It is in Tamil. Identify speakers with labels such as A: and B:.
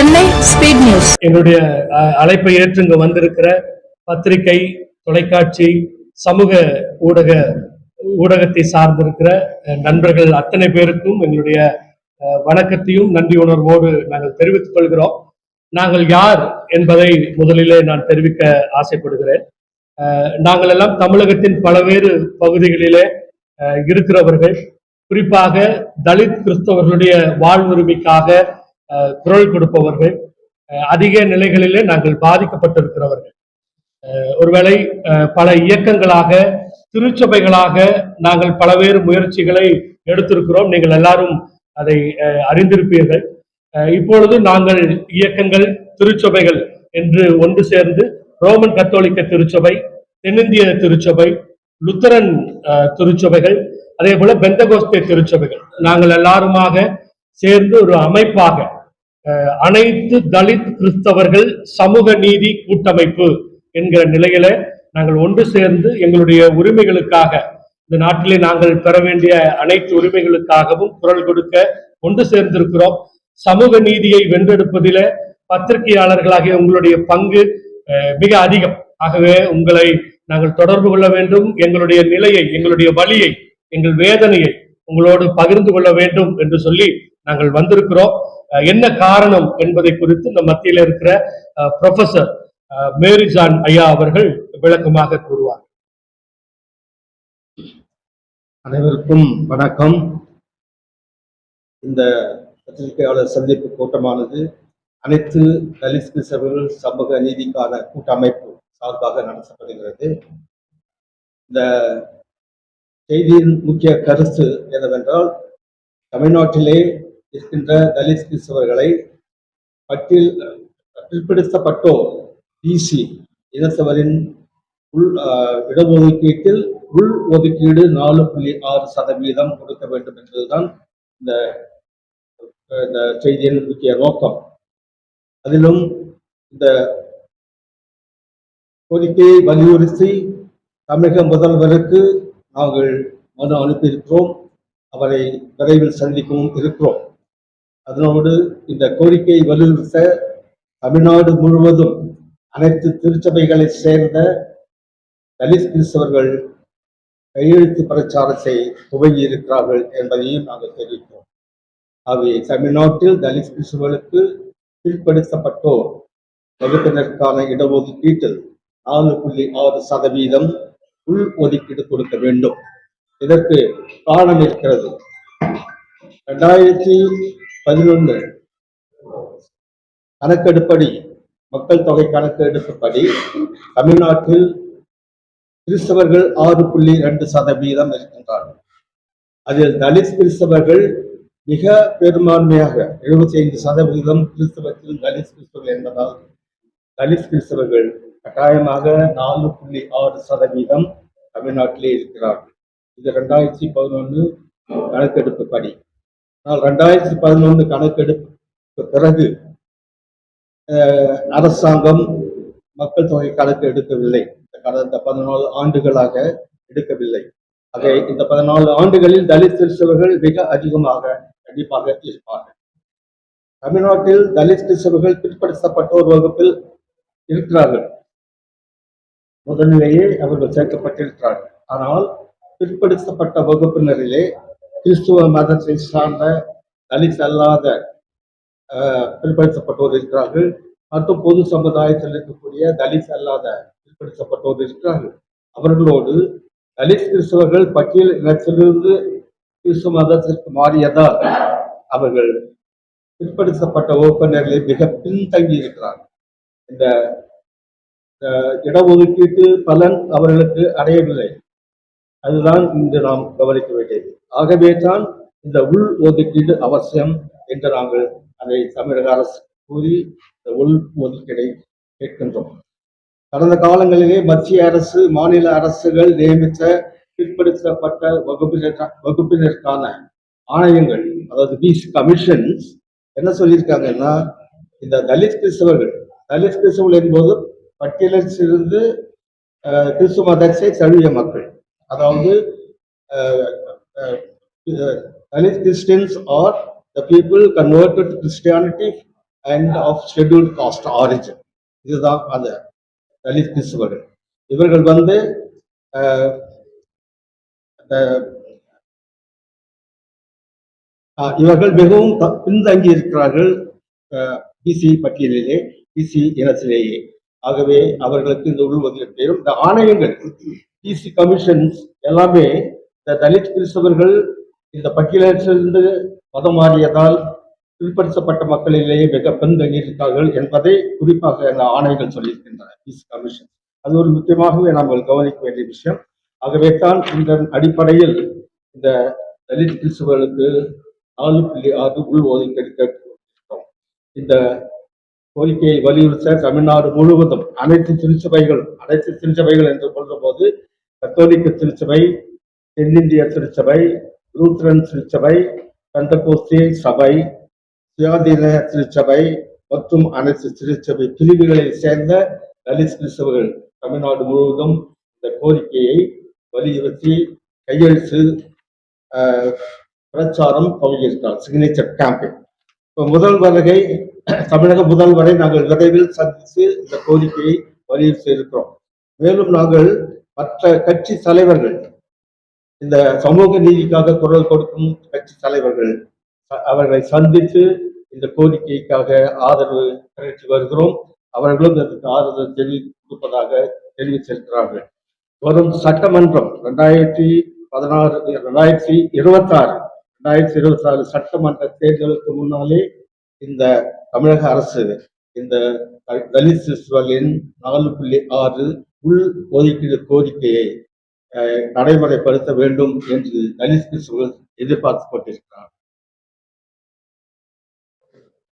A: Chennai speed news.
B: என்னுடைய அழைப்பை ஏற்று இங்கு வந்திருக்கிற பத்திரிகை தொலைக்காட்சி சமூக ஊடக ஊடகத்தை சார்ந்திருக்கிற நண்பர்கள் அத்தனை பேருக்கும் எங்களுடைய வணக்கத்தையும் நன்றி உணர்வோடு நாங்கள் தெரிவித்துக் கொள்கிறோம். நாங்கள் யார் என்பதை முதலிலே நான் தெரிவிக்க ஆசைப்படுகிறேன். நாங்கள் எல்லாம் தமிழகத்தின் பல்வேறு பகுதிகளிலே இருக்கிறவர்கள். குறிப்பாக தலித் கிறிஸ்தவர்களுடைய வாழ்வுரிமைக்காக குரல் கொடுப்பவர்கள் அதிக நிலைகளிலே நாங்கள் பாதிக்கப்பட்டிருக்கிறவர்கள். ஒருவேளை பல இயக்கங்களாக திருச்சபைகளாக நாங்கள் பலவேறு முயற்சிகளை எடுத்திருக்கிறோம். நீங்கள் எல்லாரும் அதை அறிந்திருப்பீர்கள். இப்பொழுது நாங்கள் இயக்கங்கள் திருச்சபைகள் என்று ஒன்று சேர்ந்து ரோமன் கத்தோலிக்க திருச்சபை தென்னிந்திய திருச்சபை லுத்தரன் திருச்சபைகள் அதே போல பெந்தகோஸ்தே திருச்சபைகள். நாங்கள் எல்லாருமாக சேர்ந்து ஒரு அமைப்பாக அனைத்து தலித் கிறிஸ்தவர்கள் சமூக நீதி கூட்டமைப்பு என்கிற நிலையில நாங்கள் ஒன்று சேர்ந்து எங்களுடைய உரிமைகளுக்காக இந்த நாட்டிலே நாங்கள் பெற வேண்டிய அனைத்து உரிமைகளுக்காகவும் குரல் கொடுக்க ஒன்று சேர்ந்திருக்கிறோம். சமூக நீதியை வென்றெடுப்பதில பத்திரிகையாளர்களாகிய உங்களுடைய பங்கு மிக அதிகம். ஆகவே உங்களை நாங்கள் தொடர்பு கொள்ள வேண்டும். எங்களுடைய நிலையை எங்களுடைய வழியை எங்கள் வேதனையை உங்களோடு பகிர்ந்து கொள்ள வேண்டும் என்று சொல்லி நாங்கள் வந்திருக்கிறோம். என்ன காரணம் என்பதை குறித்து நம் மத்தியில் இருக்கிற அஹ், ப்ரொஃபசர் மேரி ஜான் ஐயா அவர்கள் விளக்கமாக கூறுவார்.
C: அனைவருக்கும் வணக்கம். இந்த பத்திரிகையாளர் சந்திப்பு கூட்டமானது அனைத்து தலித் கிறிஸ்தவர்கள் சமூக நீதிக்கான கூட்டமைப்பு சார்பாக நடத்தப்படுகிறது. இந்த செய்தியின் முக்கிய கருத்து என்னவென்றால் தமிழ்நாட்டிலே இருக்கின்ற தலித் கிறிஸ்தவர்களை பட்டியல் பிற்படுத்தப்பட்டோர் பிசி இனத்தவரின் உள் ஆஹ், இடஒதுக்கீட்டில் உள் ஒதுக்கீடு நாலு புள்ளி ஆறு சதவீதம் கொடுக்க வேண்டும் என்பதுதான் இந்த இந்த செய்தியின் முக்கிய நோக்கம். அதிலும் இந்த கோரிக்கையை வலியுறுத்தி தமிழக முதல்வருக்கு நாங்கள் மனு அனுப்பியிருக்கிறோம். அவரை விரைவில் சந்திக்கவும் இருக்கிறோம். அதனோடு இந்த கோரிக்கையை வலியுறுத்த தமிழ்நாடு முழுவதும் அனைத்து திருச்சபைகளை சேர்ந்த தலித் கிறிஸ்தவர்கள் கையெழுத்து பிரச்சாரத்தை துவங்கி இருக்கிறார்கள் என்பதையும் நாங்கள் தெரிவித்தோம். அவை தமிழ்நாட்டில் தலித் கிறிஸ்தவர்களுக்கு கீழ்ப்படுத்தப்பட்டோர் வகுப்பினருக்கான இடஒதுக்கீட்டில் நாலு புள்ளி ஆறு சதவீதம் உள் ஒதுக்கீடு கொடுக்க வேண்டும். இதற்கு காரணம் இருக்கிறது. ரெண்டாயிரத்தி பதினொன்று. கணக்கெடுப்படி மக்கள் தொகை கணக்கெடுப்புப்படி தமிழ்நாட்டில் கிறிஸ்தவர்கள் ஆறு புள்ளி ரெண்டு சதவீதம் இருக்கின்றார்கள் அதில் தலித் கிறிஸ்தவர்கள் மிக பெரும்பான்மையாக எழுபத்தி ஐந்து சதவீதம் கிறிஸ்தவத்தில் தலித் கிறிஸ்தவர்கள் என்பதால் தலித் கிறிஸ்தவர்கள் கட்டாயமாக நாலு புள்ளி ஆறு சதவீதம் தமிழ்நாட்டிலே இருக்கிறார்கள். இது ரெண்டாயிரத்தி பதினொன்று கணக்கெடுப்பு படி ஆனால் ரெண்டாயிரத்தி பதினொன்று கணக்கெடுப்பு பிறகு அஹ், அரசாங்கம் மக்கள் தொகை கணக்கு எடுக்கவில்லை. இந்த கடந்த பதினாலு ஆண்டுகளாக எடுக்கவில்லை. ஆக இந்த பதினாலு ஆண்டுகளில் தலித் கிறிஸ்தவர்கள் மிக அதிகமாக கண்டிப்பாக இருப்பார்கள். தமிழ்நாட்டில் தலித் கிறிஸ்தவர்கள் பிற்படுத்தப்பட்டோர் வகுப்பில் இருக்கிறார்கள். முதலிலேயே அவர்கள் சேர்க்கப்பட்டிருக்கிறார்கள். ஆனால் பிற்படுத்தப்பட்ட வகுப்பினரிலே கிறிஸ்துவ மதத்தை சார்ந்த தலித் அல்லாத பிற்படுத்தப்பட்டோர் இருக்கிறார்கள். மற்றும் பொது சமுதாயத்தில் இருக்கக்கூடிய தலித் அல்லாத பிற்படுத்தப்பட்டோர் இருக்கிறார்கள். அவர்களோடு தலித் கிறிஸ்தவர்கள் பட்டியல் இனத்திலிருந்து கிறிஸ்துவ மதத்திற்கு மாறியதால் அவர்கள் பிற்படுத்தப்பட்ட வகுப்பினரிலே மிக பின்தங்கி இருக்கிறார்கள். இந்த இடஒதுக்கீட்டு பலன் அவர்களுக்கு அடையவில்லை. அதுதான் இன்று நாம் கவனிக்க வேண்டியது. ஆகவே தான் இந்த உள் ஒதுக்கீடு அவசியம் என்று நாங்கள் அதை தமிழக அரசு கூறி இந்த உள் ஒதுக்கீடை கேட்கின்றோம். கடந்த காலங்களிலே மத்திய அரசு மாநில அரசுகள் நியமித்த பிற்படுத்தப்பட்ட வகுப்பினர் வகுப்பினருக்கான ஆணையங்கள் அதாவது பீஸ் கமிஷன்ஸ் என்ன சொல்லியிருக்காங்கன்னா இந்த தலித் கிறிஸ்தவர்கள் தலித் கிறிஸ்தவர்கள் என்பது பட்டியலில் சிறந்து அஹ், கிறிஸ்துவ மதத்தை தழுவிய மக்கள். அதாவது Uh, uh, Chinese Christians ah, Dalit people are the people and Christianity and of origin. Caste origin இதுதான் அந்த தலித் கிறிஸ்துவர்கள் இவர்கள் வந்து uh, இவர்கள் மிகவும் பின்தங்கி இருக்கிறார்கள் பிசி பட்டியலிலே பிசி இனத்திலேயே. ஆகவே அவர்களுக்கு இந்த உள்ஒதுக்கீடும் இந்த ஆணையங்கள் பிசி கமிஷன்ஸ் எல்லாமே இந்த தலித் கிறிஸ்தவர்கள் இந்த பட்டியலிருந்து மதம் மாறியதால் பிற்படுத்தப்பட்ட மக்களிலேயே மிக பின்தங்கியிருக்கார்கள் என்பதை குறிப்பாக அந்த ஆணைகள் சொல்லியிருக்கின்றன. கமிஷன் அது ஒரு முக்கியமாகவே நாம் கவனிக்க வேண்டிய விஷயம். ஆகவே தான் இந்த அடிப்படையில் இந்த தலித் கிறிஸ்தவர்களுக்கு நாலு புள்ளி ஆறு உள் ஒதுக்கீடு கேட்டுக்கொண்டிருக்கிறோம் இந்த கோரிக்கையை வலியுறுத்த தமிழ்நாடு முழுவதும் அனைத்து திருச்சபைகள் அனைத்து திருச்சபைகள் என்று சொல்லும்போது கத்தோலிக்க திருச்சபை தென்னிந்திய திருச்சபை லூத்ரன் திருச்சபை பெந்தகோஸ்தே சபை சுயாதீன திருச்சபை மற்றும் அனைத்து திருச்சபை பிரிவுகளை சேர்ந்த தலித் கிறிஸ்தவர்கள் தமிழ்நாடு முழுவதும் இந்த கோரிக்கையை வலியுறுத்தி கையெழுத்து பிரச்சாரம் துவங்கியிருக்கிறார். சிக்னேச்சர் கேம்பெயின் இப்போ முதல் வருகை தமிழக முதல்வரை நாங்கள் விரைவில் சந்தித்து இந்த கோரிக்கையை வலியுறுத்தி இருக்கிறோம் மேலும் நாங்கள் மற்ற கட்சி தலைவர்கள் இந்த சமூக நீதிக்காக குரல் கொடுக்கும் கட்சி தலைவர்கள் அவர்களை சந்தித்து இந்த கோரிக்கைக்காக ஆதரவு திரட்டி வருகிறோம். அவர்களும் இதற்கு ஆதரவு தெரிவிப்பதாக கொடுப்பதாக தெரிவித்திருக்கிறார்கள். வரும் சட்டமன்றம் ரெண்டாயிரத்தி பதினாறு ரெண்டாயிரத்தி இருபத்தி ஆறு ரெண்டாயிரத்தி இருபத்தி ஆறு சட்டமன்ற தேர்தலுக்கு முன்னாலே இந்த தமிழக அரசு இந்த தலித் சிசுவலின் நாலு புள்ளி ஆறு உள் ஒதுக்கீடு கோரிக்கையை நடைமுறைப்படுத்த வேண்டும் என்று தலித் கிறிஸ்துவர்கள் எதிர்பார்த்து கொண்டிருக்கிறார்